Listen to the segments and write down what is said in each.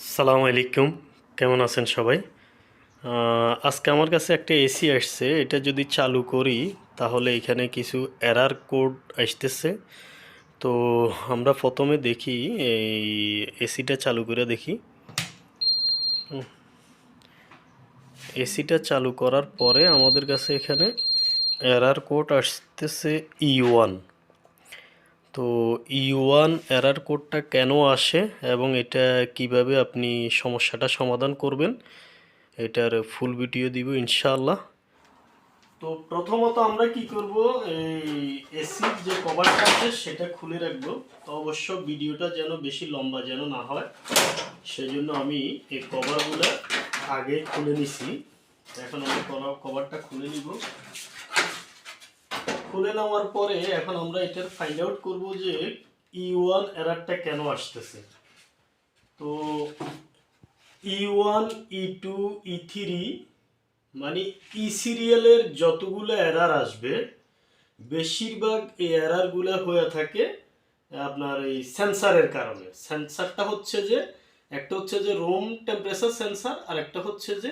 সালাম আলাইকুম। কেমন আছেন সবাই? আজকে আমার কাছে একটা এসি আসছে। এটা যদি চালু করি, তাহলে এখানে কিছু এরার কোড আসতেছে। তো আমরা প্রথমে দেখি, এই এসিটা চালু করে দেখি। এসিটা চালু করার পরে আমাদের কাছে এখানে এরার কোড আসতেছে ই ওয়ান তো ই ওয়ান এরার কোডটা কেন আসে এবং এটা কীভাবে আপনি সমস্যাটা সমাধান করবেন, এটার ফুল ভিডিও দিব ইনশাআল্লাহ। তো প্রথমত আমরা কি করব, এই এসির যে কভারটা আছে সেটা খুলে রাখব। তো অবশ্য ভিডিওটা যেন বেশি লম্বা যেন না হয়, সেজন্য আমি এই কভারগুলো আগে খুলে নিছি। এখন আমি কভারটা খুলে নিব। খুলে নেওয়ার পরে এখন আমরা এটার ফাইন্ড আউট করব যে ই ওয়ান এরারটা কেন আসতেছে। তো E one E two E three মানে ই সিরিয়ালের যতগুলো এরার আসবে, বেশিরভাগ এই এরারগুলো হয়ে থাকে আপনার এই সেন্সারের কারণে। সেন্সারটা হচ্ছে যে, একটা হচ্ছে যে রুম টেম্পারেচার সেন্সার আর একটা হচ্ছে যে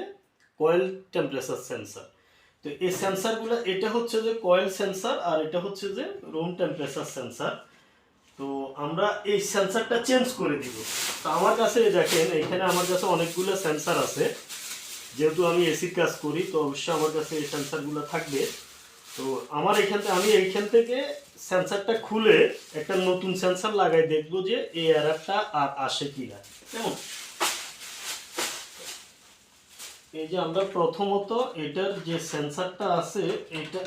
কয়েল টেম্পারেচার সেন্সার তো এই সেন্সারগুলো এটা হচ্ছে যে কয়েল সেন্সার আর এটা হচ্ছে যে রুম টেম্পারেচার সেন্সার তো আমরা এই সেন্সারটা চেঞ্জ করে দিব। তো আমার কাছে দেখেন, এখানে আমার কাছে অনেকগুলো সেন্সার আছে। যেহেতু আমি এসির কাজ করি, তো অবশ্যই আমার কাছে এই সেন্সারগুলো থাকবে। তো আমার এখান থেকে আমি এইখান থেকে সেন্সারটা খুলে একটা নতুন সেন্সার লাগাই, দেখব যে এই এরারটা আর আসে কিনা। কেমন? এই যে আমরা প্রথমত এটার যে সেন্সারটা আছে, এটা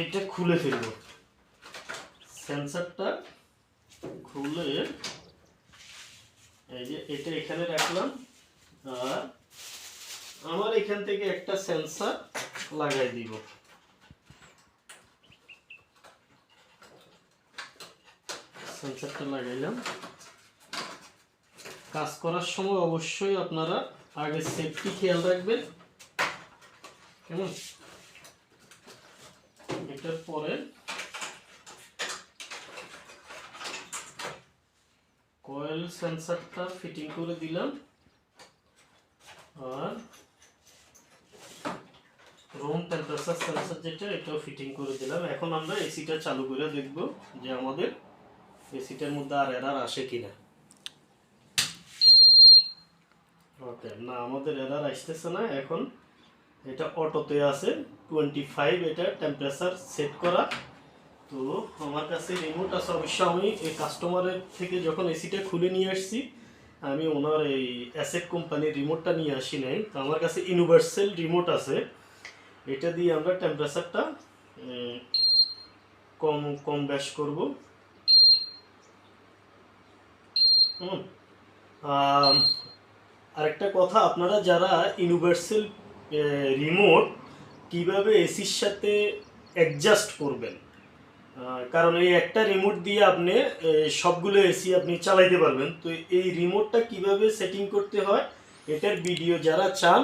এটা খুলে ফেলব। সেন্সারটা খুলে এই যে এটা এখানে রাখলাম, আর আমার এখান থেকে একটা সেন্সার লাগাই দিব। সেন্সারটা লাগাইলাম। কাজ করার সময় অবশ্যই আপনারা আগে সেফটি খেয়াল রাখবেন। কেমন? এটার পরে কয়েল সেন্সারটা ফিটিং করে দিলাম। আর রুম টেম্পারেচার সেন্সার যেটা, এটাও ফিটিং করে দিলাম। এখন আমরা এসিটা চালু করে দেখব যে আমাদের এসিটার মধ্যে আর এরার আসে কিনা। ওকে, না, আমাদের এরার আসতেছে না এখন। এটা অটোতে আছে টোয়েন্টি ফাইভ এটা টেম্পারেচার সেট করা। তো আমার কাছে রিমোট আছে, অবশ্য আমি এই কাস্টমারের থেকে যখন এসিটা খুলে নিয়ে আসছি, আমি ওনার এই অ্যাসেট কোম্পানির রিমোটটা নিয়ে আসি নাই। তো আমার কাছে ইউনিভার্সাল রিমোট আছে। এটা দিয়ে আমরা টেম্পারেচারটা কম কম ব্যাস করব। হুম আরেকটা কথা, আপনারা যারা ইউনিভার্সাল রিমোট কীভাবে এসির সাথে অ্যাডজাস্ট করবেন? কারণ এই একটা রিমোট দিয়ে আপনি সবগুলো এসি আপনি চালাইতে পারবেন। তো এই রিমোটটা কীভাবে সেটিং করতে হয়, এটার ভিডিও যারা চান,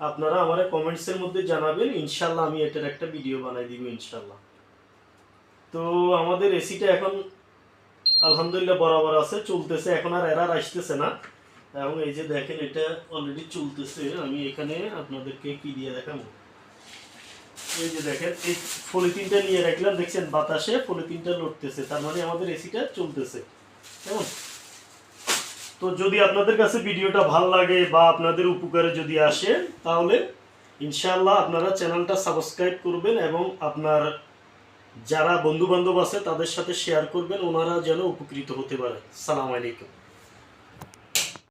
আপনারা আমার কমেন্টসের মধ্যে জানাবেন। ইনশাল্লাহ আমি এটার একটা ভিডিও বানাই দিব ইনশাল্লাহ তো আমাদের এসিটা এখন আলহামদুলিল্লাহ বরাবর আছে, চলতেছে। এখন আর এরার আসতেছে না। এবং এই যে দেখেন, এটা অলরেডি চলতেছে। আমি এখানে আপনাদেরকে কি দিয়ে দেখাবো? এই যে দেখেন, এই পলিথিনটা নিয়ে রাখলাম। দেখছেন, বাতাসে পলিথিনটা লড়তেছে তার মানে আমাদের এসিটা চলতেছে। কেমন? তো যদি আপনাদের কাছে ভিডিওটা ভালো লাগে বা আপনাদের উপকারে যদি আসে, তাহলে ইনশাল্লাহ আপনারা চ্যানেলটা সাবস্ক্রাইব করবেন এবং আপনার যারা বন্ধু বান্ধব আছে, তাদের সাথে শেয়ার করবেন। ওনারা যেন উপকৃত হতে পারে। সালাম আলাইকুম।